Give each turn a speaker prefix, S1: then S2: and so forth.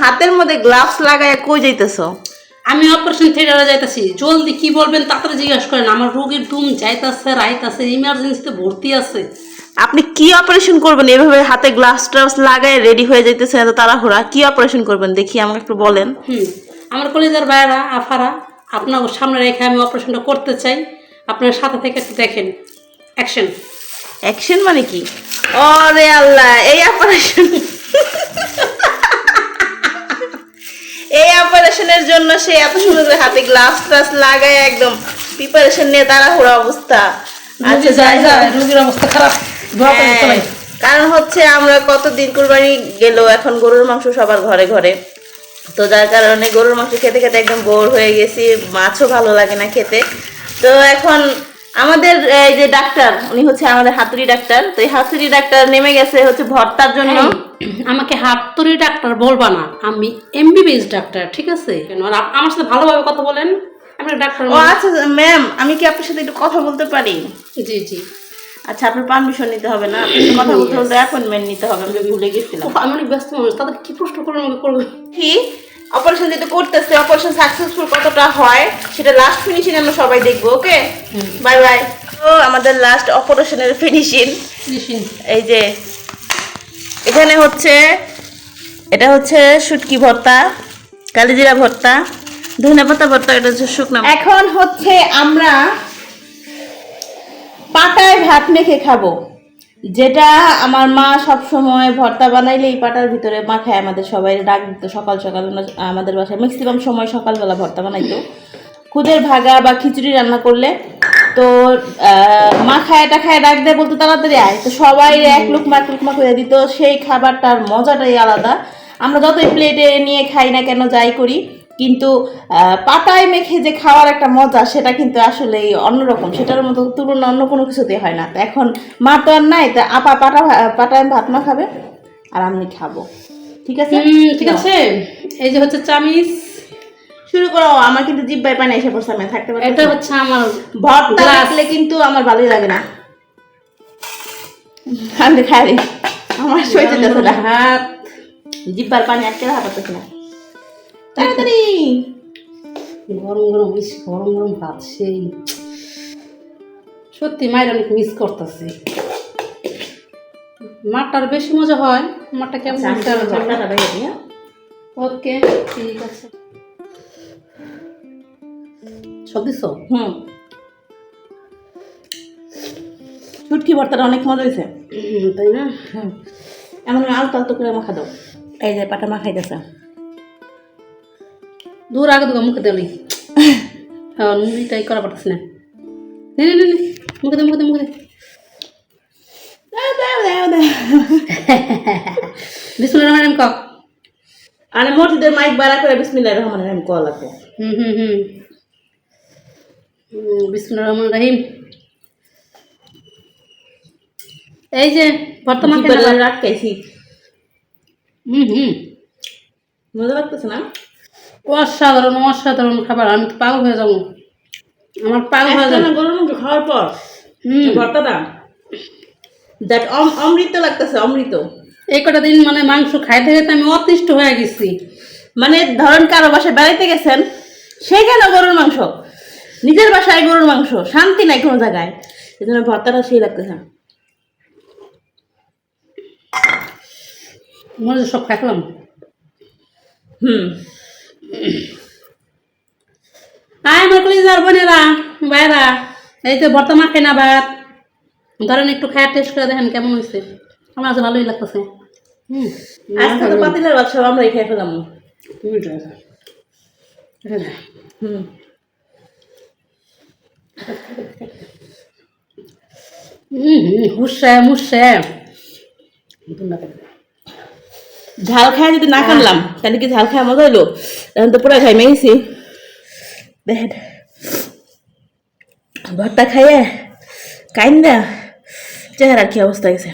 S1: হাতের মধ্যে গ্লাভস লাগায় কই যাইতেছো?
S2: আমি অপারেশন থিয়েটারে যাইতাছি। জলদি কি বলবেন তাড়াতাড়ি জিজ্ঞাসা করেন। আমার রোগীর ডুম যাইতাছে রাইতাছে ইমার্জেন্সিতে ভর্তি আছে।
S1: আপনি কি অপারেশন করবেন? এভাবে হাতে গ্লাভস টাভস লাগায় রেডি হয়ে যাইতেছে এত তাড়াহুড়া। কি অপারেশন করবেন? দেখি আমাকে একটু বলেন।
S2: হুম আমার কলেজের ভাইয়েরা আফারা আপনার সামনে রেখে আমি অপারেশনটা করতে চাই। আপনার সাথে থেকে একটু দেখেন। অ্যাকশন
S1: অ্যাকশন মানে কি? ওরে আল্লাহ এই অপারেশন এই অপারেশনের জন্য সে এত সুন্দর করে হাতে গ্লাভস টাভস লাগায় একদম। প্রিপারেশন নিয়ে তাড়াহুড়া অবস্থা। আচ্ছা যাই হোক।
S2: রোগীর অবস্থা খারাপ।
S1: হ্যাঁ, কারণ হচ্ছে আমরা কত কতদিন কুরবানি গেল এখন গরুর মাংস সবার ঘরে ঘরে। তো যার কারণে গরুর মাংস খেতে খেতে একদম বোর হয়ে গেছি। মাছও ভালো লাগে না খেতে। তো এখন আমাদের এই যে ডাক্তার উনি হচ্ছে আমাদের হাতুড়ি ডাক্তার। তো এই হাতুড়ি ডাক্তার নেমে গেছে হচ্ছে ভর্তার জন্য।
S2: আমাকে হাততরি ডাক্তার বলবা না। আমি এমবিবিএস ডাক্তার ঠিক আছে? আমার সাথে ভালোভাবে কথা বলেন। আমি ডাক্তার
S1: ও আচ্ছা ম্যাম আমি কি আপনার সাথে একটু কথা বলতে পারি?
S2: জি জি।
S1: আচ্ছা আপনার পারমিশন নিতে হবে না। আপনার সাথে কথা বলতে বলতে অ্যাপয়েন্টমেন্ট নিতে হবে আমি ভুলে গেছিলাম।
S2: আমি অনেক ব্যস্ত মানুষ তাদের কি প্রশ্ন করবেন আমাকে করবেন
S1: কি? অপারেশন যেটা করতেছে অপারেশন সাকসেসফুল কতটা হয় সেটা লাস্ট ফিনিশিং আমরা সবাই দেখব ওকে বাই বাই তো আমাদের লাস্ট অপারেশনের ফিনিশিং এই যে এখানে হচ্ছে এটা হচ্ছে শুটকি ভর্তা কালিজিরা ভর্তা ধনে পাতা ভর্তা এটা হচ্ছে শুকনো এখন হচ্ছে আমরা পাতায় ভাত মেখে খাব। যেটা আমার মা সব সময় ভর্তা বানাইলে এই পাটার ভিতরে মাখায় আমাদের সবাই, ডাক দিত সকাল সকাল আমাদের বাসায় ম্যাক্সিমাম সময় সকালবেলা ভর্তা বানাইতো। খুদের ভাগা বা খিচুড়ি রান্না করলে তো মা খায় এটা খায়, ডাক দেয়, বলতে তাড়াতাড়ি আয়। তো সবাই এক লুকমা এক লুকমা করে দিত। সেই খাবারটার মজাটাই আলাদা। আমরা যতই প্লেটে নিয়ে খাই না কেন, যাই করি। কিন্তু আহ, পাটায় মেখে যে খাওয়ার একটা মজা সেটা কিন্তু আসলে অন্যরকম। সেটার মতো তুলনা অন্য কোনো কিছুতে হয় না। তো এখন মা তো আর নাই তা আপা পাটা পাটায় ভাত মা খাবে আর আমি খাব। ঠিক আছে?
S2: ঠিক আছে। এই যে হচ্ছে চামিচ।
S1: শুরু করো। আমার কিন্তু জিব্বাই পানি এসে পড়ছে আমি থাকতে পারছি
S2: এটা হচ্ছে আমার
S1: ভর্তা। দেখলে কিন্তু আমার ভালোই লাগে না। আমি খাই আমার সইতে যাচ্ছে না।
S2: হাত
S1: জিব্বার পানি আটকে রাখা পারতেছি না। তাড়াতাড়ি।
S2: গরম গরম ইস গরম গরম ভাত সেই সত্যি মায়ের অনেক মিস করতেছি। মারটার বেশি মজা হয় মারটা কেমন
S1: আচ্ছা, হ্যাঁ?
S2: ওকে ঠিক আছে। সব দিছো?
S1: হুম। শুটকি ভর্তাটা অনেক মজা হয়েছে
S2: তাই না?
S1: হুম। এমন আলতো আলতো করে মাখা দাও। এই যে পাটা মাখাইতেছে।
S2: দূর আগে তো মুখে দিলি নুনটাই করা পারতেছি না। নে নে নে নে, মুখে দে মুখে দে মুখে দে।
S1: দাও, দাও, দাও, দাও।
S2: বিসমুল্লাহ রহমান রহিম কক
S1: আর মসজিদের মাইক বাড়া করে বিসমিল্লাহির রহমানির রহিম কল লাগবে।
S2: হুম হুম হুম। রহমান রহিম। এই যে বর্তমান
S1: জিব্বাটা রাখতেছি
S2: হুম হুম।
S1: মজা লাগতেছে না?
S2: অসাধারণ অসাধারণ খাবার। আমি তো পাগল হয়ে যাব। আমার পাগল হয়ে যাব।
S1: গরুর মাংস খাওয়ার পর
S2: হুম।
S1: ভর্তাটা? দ্যাট অমৃত লাগতেছে অমৃত।
S2: এই কটা দিন মানে মাংস খাইতে খাইতে আমি অতিষ্ঠ হয়ে গেছি।
S1: মানে ধরেন কারও বাসায় বেড়াইতে গেছেন সেখানে গরুর মাংস? নিজের বাসায় গরুর মাংস শান্তি নাই কোনো জায়গায়। এই জন্য ভর্তাটা সেই লাগতেছে।
S2: মনে সব খাইলাম।
S1: হুম।
S2: আয় আমার কলিজার বোনেরা ভাইরা এই তো বর্তমান খাই না ভাত ধরেন একটু খায় টেস্ট করে দেখেন কেমন হয়েছে আমার কাছে ভালোই লাগতেছে হুম
S1: আজকে তো পাতিলের বাচ্চা আমরাই খাই ফেলাম হুম
S2: হুম হুসে মুসে
S1: ঝাল খায় যদি না কানলাম তাহলে কি ঝাল খায় মজা হইল? তখন তো পুরো খাই মেয়েছি দেখেন ভর্তা খাইয়ে কাইন্দা চেহারার কি অবস্থা গেছে